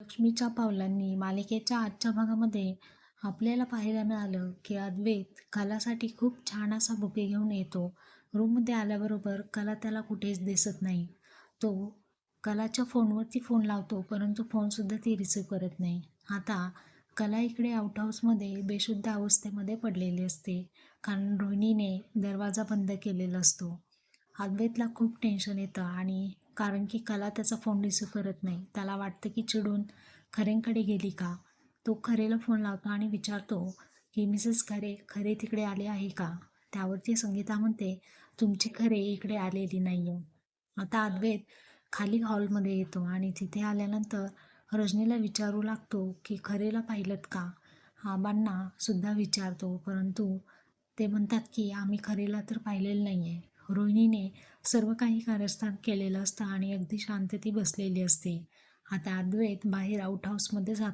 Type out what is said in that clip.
लक्ष्मीच्या पावलांनी मालिकेच्या आजच्या भागामध्ये आपल्याला पाहायला मिळालं की अद्वैत कलासाठी खूप छान असा बुके घेऊन येतो. रूममध्ये आल्याबरोबर कला त्याला कुठेच दिसत नाही. तो कलाच्या फोनवरती फोन लावतो परंतु फोनसुद्धा ती रिसीव्ह करत नाही. आता कला इकडे आउट हाऊसमध्ये बेशुद्ध अवस्थेमध्ये पडलेली असते कारण रोहिणीने दरवाजा बंद केलेला असतो. अद्वैतला खूप टेन्शन येतं आणि कारण की कला त्याचा फोन रिसीव करत नाही. त्याला वाटतं की चिडून खरेंकडे गेली का? तो खरेला फोन लावतो आणि विचारतो की मिसेस खरे खरे तिकडे आले आहे का? त्यावरती संगीता म्हणते तुमची खरे इकडे आलेली नाही आहे आता अद्वैत खाली हॉलमध्ये येतो आणि तिथे आल्यानंतर रजनीला विचारू लागतो की खरेला पाहिलं का? आबांना सुद्धा विचारतो परंतु ते म्हणतात की आम्ही खरेला तर पाहिलेलं नाही आहे रोहिणीने सर्व काही कारस्थान केलेलं असतं आणि अगदी शांतती बसलेली असते. आता अद्वैत बाहेर आउट हाऊसमध्ये जात